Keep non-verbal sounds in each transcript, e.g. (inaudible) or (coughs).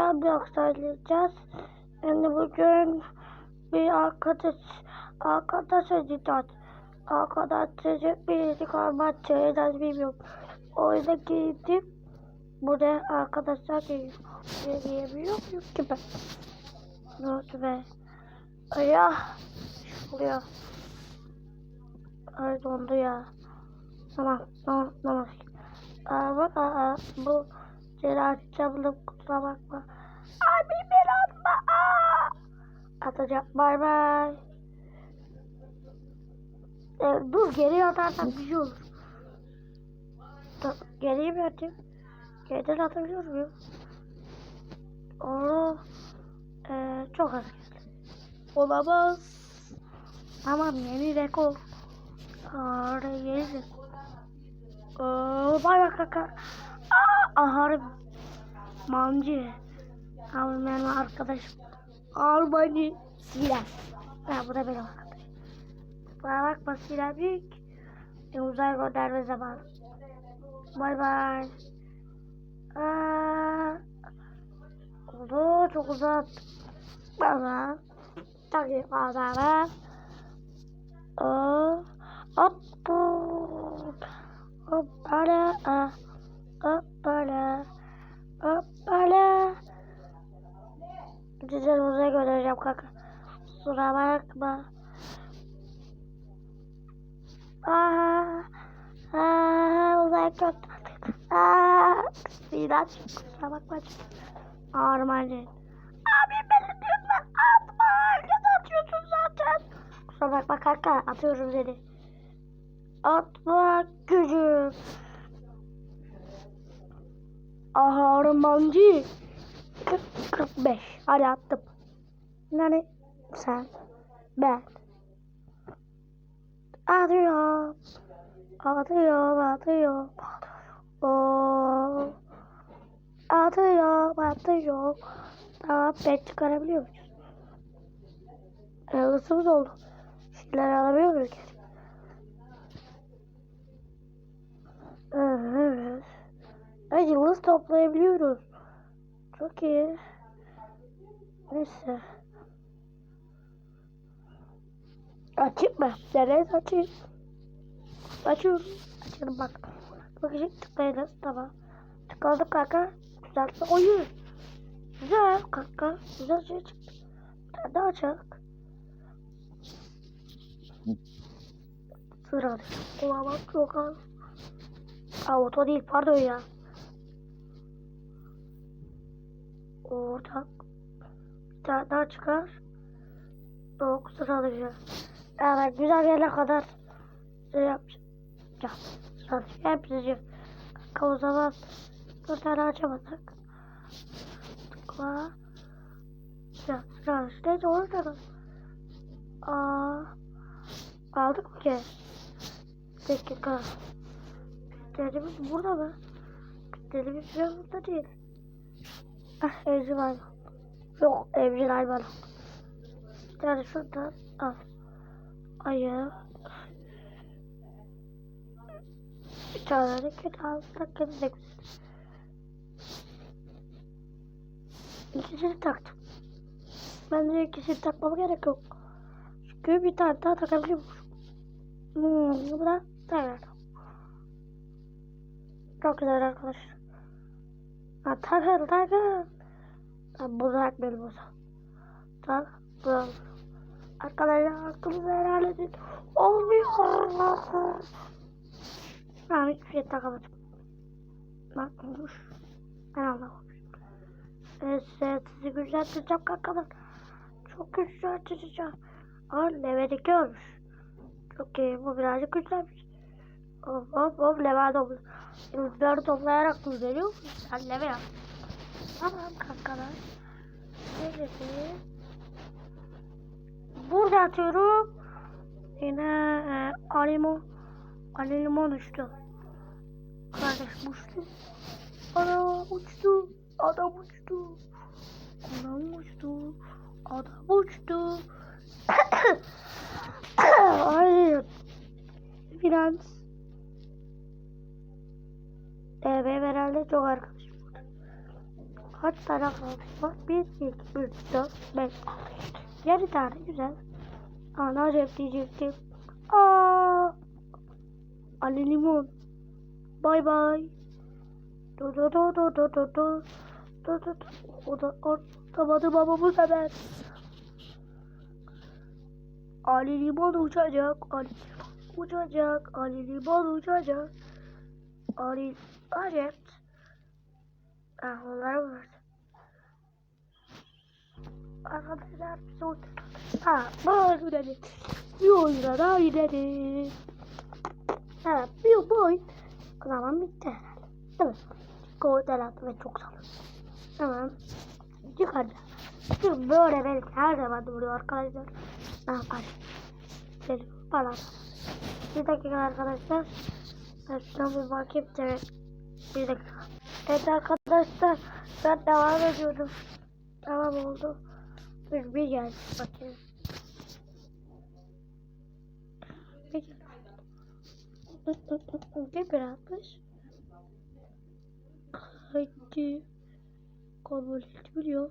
bir söyleyeceğiz. Yani bugün bir arkadaş arkadaş edeceğiz. Arkadaş çocuk bir çıkarmak çeyreğiz bilmiyorum. O yüzden gittim. Buraya arkadaşlar geliyor. Diyebiliyor muyum ki ben? Ne oldu be? Ya. Şuraya. Ay dondu ya. Tamam. Tamam. Tamam. Aa, bak aa, bu Celal çabuk kusura bakma. Abi beni atma. Aa! Atacak. Bay bay. Ee, dur geri atarsan bir şey olur. Dur, geriye mi atayım? Geriden atabiliyor muyum? Onu ee, çok az geldi. Olamaz. Tamam yeni rekor. Aa, yeni rekor. Aa, bay bay kaka. Aa, aharım. Mancı. Abi benim arkadaşım. Armani. Silah. Ha, bu da benim arkadaşım. Bana bakma silah büyük. E, uzay gönderme zamanı. Bay bay. Aa, oldu çok uzat. Bana. İyi fazla. Aa, hop bu. Hoppala. ah, Hoppala. Hoppala. Güzel uzaya göndereceğim kanka. Kusura bakma. Aa, aa, uzaya gönderdim. Aa, Sinan kusura bakma. Armancı. Abi beni lütfen atma. Herkes atıyorsun zaten. Kusura bakma kanka atıyorum seni. Atma gücü. Aha ormancı. 40, 45. Hadi attım. Yani sen, ben. Atıyorum. Atıyorum, atıyorum. Oo. Atıyorum, atıyorum. Tamam, ben çıkarabiliyor muyuz? Isımız oldu. Şeyler alabiliyor muyuz? Evet. Ay yıldız toplayabiliyoruz. Çok iyi. Neyse. Açayım mı? Nereye açayım? Açıyorum. Açalım bak. Bakacak tıklayınız. Tamam. Tıkladık kanka. Güzel bir oyun. Güzel kanka. Güzel şey çıktı. Bir daha açalım. Sıra. Bak çok az. Aa oto değil pardon ya. Oradan bir tane daha çıkar. Çok sıralıca. Evet güzel yerine kadar şey yapacağım. Sıralıca hepsini. Kanka o zaman bir tane açamadık. Tıkla. Ya sıralıca. Neyse orada. Aa, aldık mı ki? Dakika. Kriterimiz burada mı? Biraz burada değil. Ah evcil hayvan. Yok evcil hayvan. Bir tane şuradan al. Ayı. Bir tane de kedi al. De güzel. İkisini taktım. Bence ikisini takmama gerek yok. Çünkü bir tane daha takabiliyormuşum. Hmm, bu da tekrar. Çok güzel arkadaşlar. Da benim o zaman. Tak, bu. Arkadaşlar aklımızı helal edin. Olmuyor. Ben hiçbir şey takamadım. Bak olmuş. Ben anlamamışım. Evet, sizi güzelteceğim kankalar. Çok güzelteceğim. Aa, level 2 olmuş. Çok iyi, bu birazcık güzelmiş. Hop hop hop level olmuş. Yıldızları toplayarak düzeliyor mu? Sen leve yap. Tamam kankalar. Bir. Burada atıyorum. Yine e, alimo. Alimo düştü. Kardeş uçtu. Ana uçtu. Adam uçtu. Adam uçtu. Adam uçtu. (coughs) Ay. Finans. Ee, benim herhalde çok arkadaşım var. Kaç tane kalmış var? 1, 2, 3, 4, 5, 6, 7 tane güzel. Ana cep diyecektim. Aa, Ali Limon. Bay bay. Do do do do do do do. Do do do. O da ortamadı baba bu. Ali Limon uçacak. Ali Limon uçacak. Ali Limon uçacak. Ali Acep. Ah onlar var. Arkadaşlar biz orada. Ha böyle dedi. Bir oyuna daha gidelim. Evet bir bu oyun. O bitti herhalde. Mi? Gol attı ve çok sağlam. Tamam. Çıkaracağım. Çünkü böyle belki her zaman duruyor arkadaşlar. Ne yapar? Geliyor bana. Bir dakika arkadaşlar. Ben şuna bir bakayım. Evet. Bir dakika. Evet arkadaşlar. Ben devam ediyorum. Tamam oldu. Dur bir gel. Bakayım. Bir gel. Bir bırakmış. Haydi. Kabul ediliyor.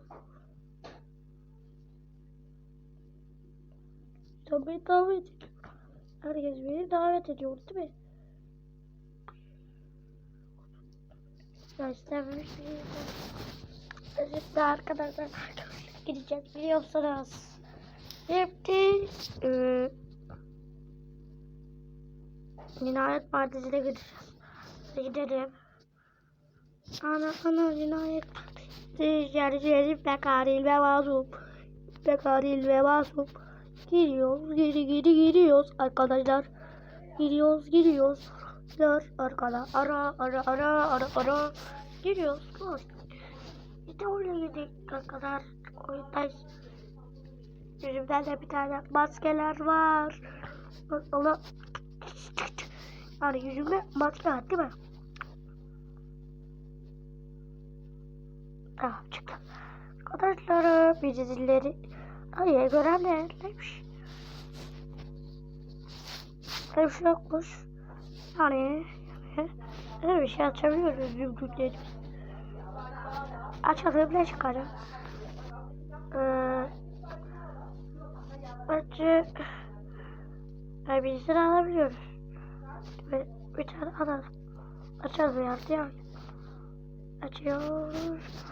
Tabii davet ediyor. Herkes beni davet ediyor değil mi? Miyim? Şimdi arkadaşlar gideceğiz biliyorsunuz. Şimdi eee Cinayet Partisi'ne gideceğiz. Gidelim. Ana ana cinayet partisi. Gerçeği pekaril ve masum. Pekaril ve masum. Giriyoruz, geri geri giriyoruz arkadaşlar. Giriyoruz, giriyoruz. Gidiyor arkada. Ara, ara, ara, ara, ara. Giriyoruz. Koş. İşte oraya gittik kadar oyundayız. Yüzümden de bir tane maskeler var. Ona yani yüzümde maske var değil mi? Tamam çıktı. Arkadaşlar bir dizileri Hayır görenler neymiş? Şey yokmuş. Yani öyle bir şey açabiliyoruz zümrütleri. Açalım ne çıkarım? Ee, bence yani birisini alabiliyoruz. Ve bir tane alalım. Açalım ya diğer. Açıyoruz.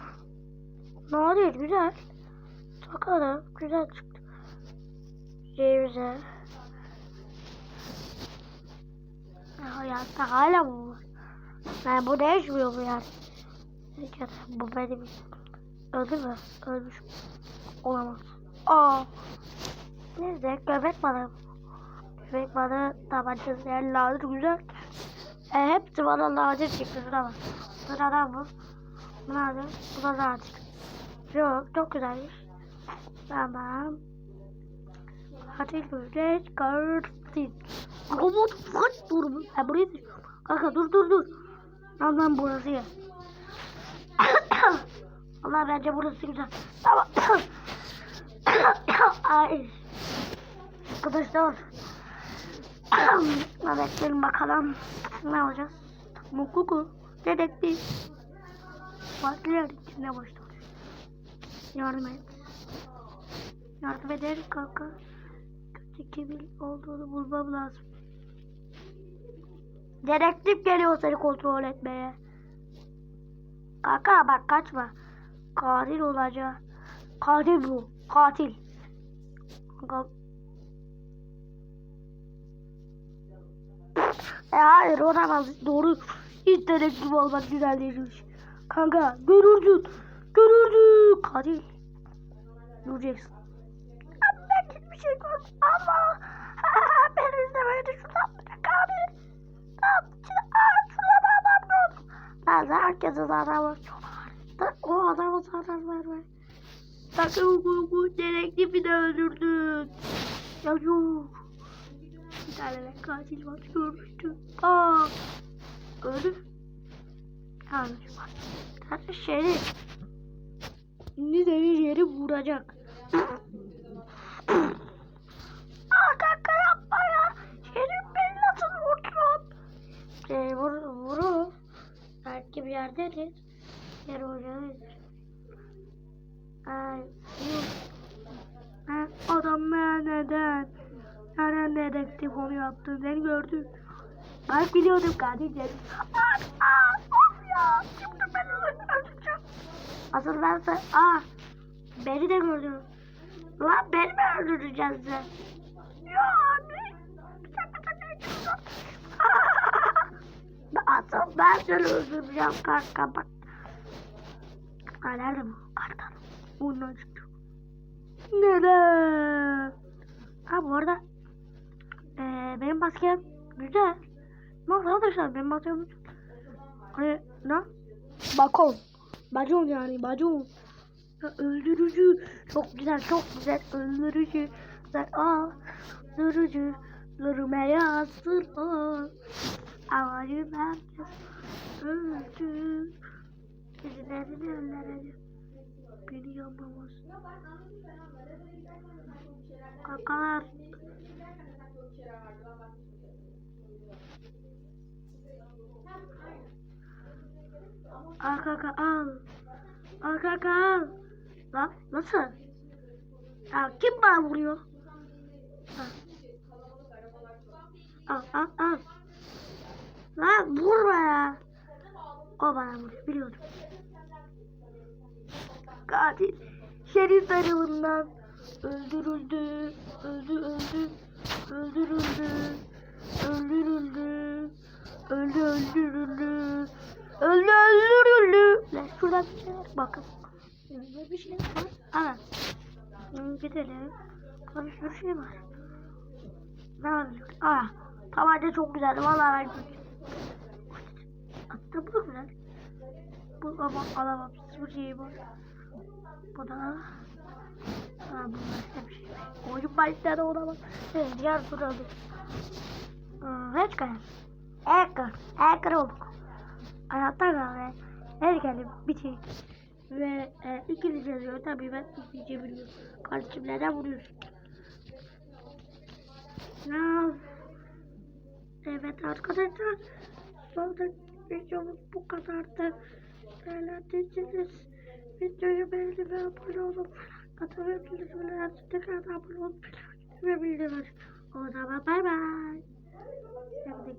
Ne oluyor güzel. Bakalım güzel çıktı. Cevize. Hayatta hala mı var? Yani bu değişmiyor bu yani. Bu benim. Öldü mü? Ölmüş. Olamaz. Aa. Neyse köpek balığı. Köpek balığı tabancası yani lanet güzel. E, hepsi bana lanet çıktı. Şuna bak. Sıradan bu. Bu nerede? Bu da lanet. Yok çok güzelmiş. Tamam. Hadi böyle çıkartın. Robot kaç dur bu? Ha buraya dur. Kanka dur dur dur. Lan lan burası ya. (coughs) Allah bence burası güzel. Tamam. (coughs) Ay. Arkadaşlar. (coughs) Bekleyin bakalım. Ne olacağız? Mukuku. Dedektif. Partiler içinde başlıyor. Yardım et. Yardım ederim kanka. Kötü kimin olduğunu bulmam lazım. Dedektif geliyor seni kontrol etmeye. Kanka bak kaçma. Katil olacak. Katil bu. Katil. Kanka. E hayır olamaz. Doğru. Hiç dedektif olmak güzel değilmiş. Kanka görürdün. Görürdün. Katil. Göreceksin. Ben hiçbir şey ama ben izlemeyi şuradan bırak abi. Tamam, aa, şuna bağlam yok. Ben herkese zarar var. O adama zarar verme. Sakın bu, bu dedektifi de öldürdün. Ya yok. Bir tane de katil var görmüştüm. Aa, öldü. Yanlış var. Zaten şerif. Şimdi seni yeri vuracak. Aa kanka yapma ya. Şerif beni nasıl vurdun? Ee, vur, park gibi yerdeydik. Yer olacağız. Ay, adamlar neden? Nereden dedektif onu yaptın? Seni gördüm. Ben biliyordum kardeşim. Ah, ah, of ya. Şimdi ben öldüreceğim. Asıl ben sen... Ah, beni de gördün. Lan beni mi öldüreceksin? Ya abi. Bir dakika, bir dakika. Asıl ben seni öldüreceğim kanka bak. Aa, nerede bu? Arkadan. Bundan çıktı. Neden? Ha bu arada eee benim maskem güzel. Bak arkadaşlar benim maskem güzel. Hani ne? Bakon. Bacon yani bacon. Ya, öldürücü. Çok güzel çok güzel öldürücü. Güzel aa. Öldürücü. Durmaya hazır ol. Amayım herkes öldü. Birilerini öldürecek. Beni yapamaz. Kakalar. Al kaka al. Al kaka al. Lan nasıl? Ya kim bana vuruyor? Ha. Al al al. Lan vurma ya. O bana vuruyor biliyordum. Katil şerif tarafından öldürüldü. Öldü öldü. Öldürüldü. Öldürüldü. Öldü öldürüldü. Öldü öldürüldü. Lan şuradan bir şey var. Bakın. Böyle bir şey var. Hı, Gidelim. Bir sürü şey var. Ne var? Aa. Tabanca çok güzeldi. Vallahi ben Hatta bu güzel. Bu ama alamam. Hiçbir şey var. Bu da Ha bu başka bir şey. Oyun başları olamaz. Evet diğer tur aldık. Kalem. Hacker. Hacker olduk. Hayatta kal ve her gelip bitir. Ve e, İngilizce yazıyor. Tabii ben İngilizce biliyorum. Kardeşim neden vuruyorsun? Ya. Evet arkadaşlar. Sonunda videomuz bu kadardı. Eğlendiyseniz videoyu beğenip ve abone olup katılabilirsiniz. Ve tekrar abone olup ve bildirim. O zaman bay bay. Sevdik.